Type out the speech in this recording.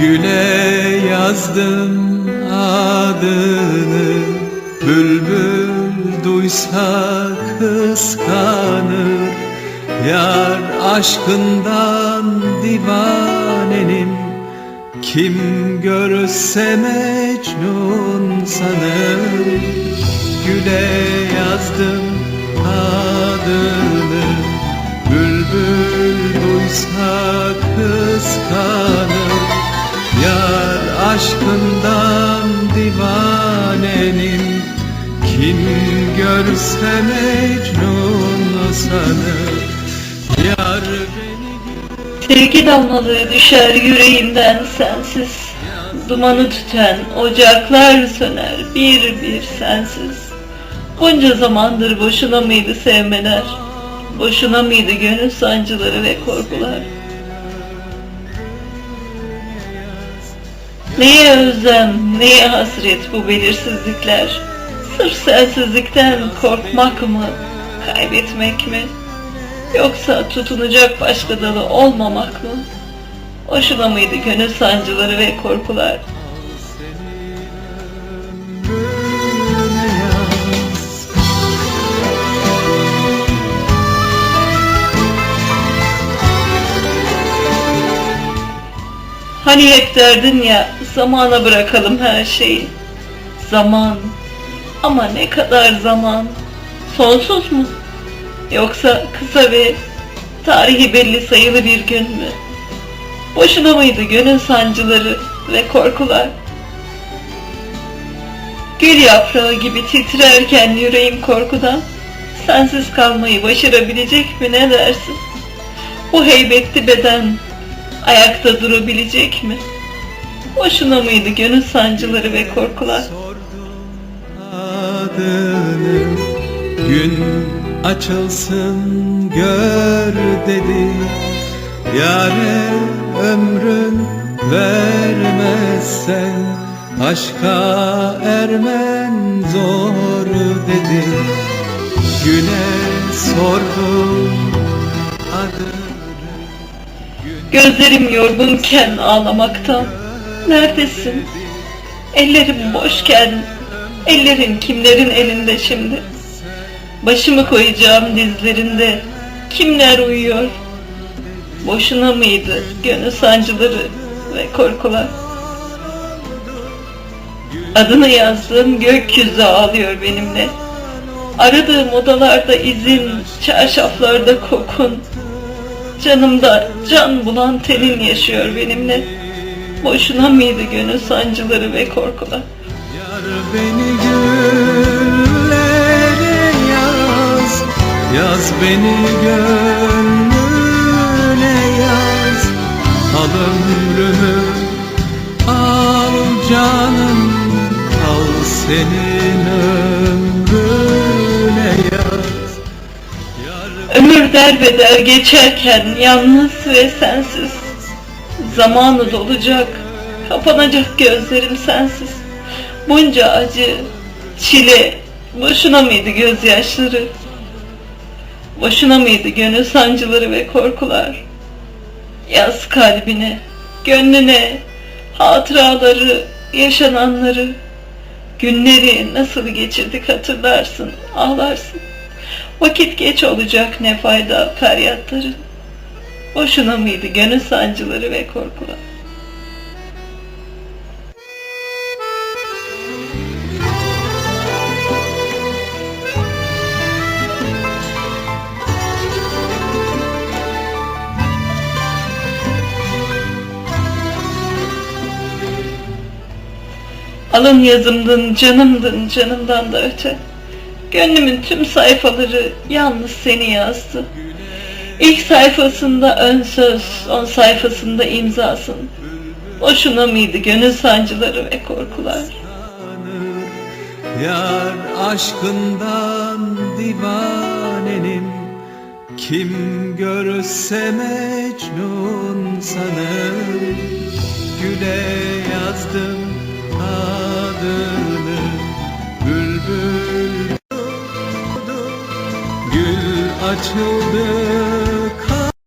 Güle yazdım adını. Bülbül duysa kıskanır. Yar aşkından divanenim. Kim görse Mecnun sanır. Güle yazdım görse Mecnun sanır Yar Sevgi damlaları düşer yüreğimden sensiz. Dumanı tüten ocaklar söner bir bir sensiz. Bunca zamandır boşuna mıydı sevmeler? Boşuna mıydı gönül sancıları ve korkular? Neye özlem, neye hasret bu belirsizlikler Sırf sensizlikten korkmak mı, kaybetmek mi Yoksa tutunacak başka dalı olmamak mı? Boşuna mıydı gönül sancıları ve korkular? Hani hep derdin ya zamana bırakalım her şeyi. Zaman. Ama ne kadar zaman? Sonsuz mu? Yoksa kısa ve tarihi belli sayılı bir gün mü? Boşuna mıydı gönül sancıları ve korkular? Gül yaprağı gibi titrerken yüreğim korkudan sensiz kalmayı başarabilecek mi ne dersin? Bu heybetli beden ayakta durabilecek mi? Boşuna mıydı gönül sancıları ve korkular? Adını Gün açılsın gör dedi. Yare ömrün vermezsen Aşka ermen zor dedi. Güne sordum adını Gözlerim yorgunken ağlamaktan. Neredesin? Ellerim boşken Ellerin kimlerin elinde şimdi? Başımı koyacağım dizlerinde Kimler uyuyor? Boşuna mıydı gönül sancıları ve korkular? Adını yazdığım gökyüzü ağlıyor benimle. Aradığım odalarda izin, çarşaflarda kokun. Canımda can bulan tenin yaşıyor benimle. Boşuna mıydı gönül sancıları ve korkular? Beni güllere yaz Yaz beni gönlüne yaz Al ömrümü al canım Al senin ömrüne yaz Yar Ömür derbeder geçerken yalnız ve sensiz. Zamanı dolacak, kapanacak gözlerim sensiz. Bunca acı, çile, boşuna mıydı gözyaşları? Boşuna mıydı gönül sancıları ve korkular? Yaz kalbine, gönlüne, hatıraları, yaşananları, günleri nasıl geçirdik hatırlarsın, ağlarsın. Vakit geç olacak ne fayda feryatların. Boşuna mıydı gönül sancıları ve korkular? Alın yazımdın, canımdın, canımdan da öte. Gönlümün tüm sayfaları yalnız seni yazdı. İlk sayfasında ön söz, on sayfasında imzasın. Boşuna mıydı gönül sancıları ve korkular? Yar aşkından divanenim Kim görse Mecnun sanır Güle yazdım açıldı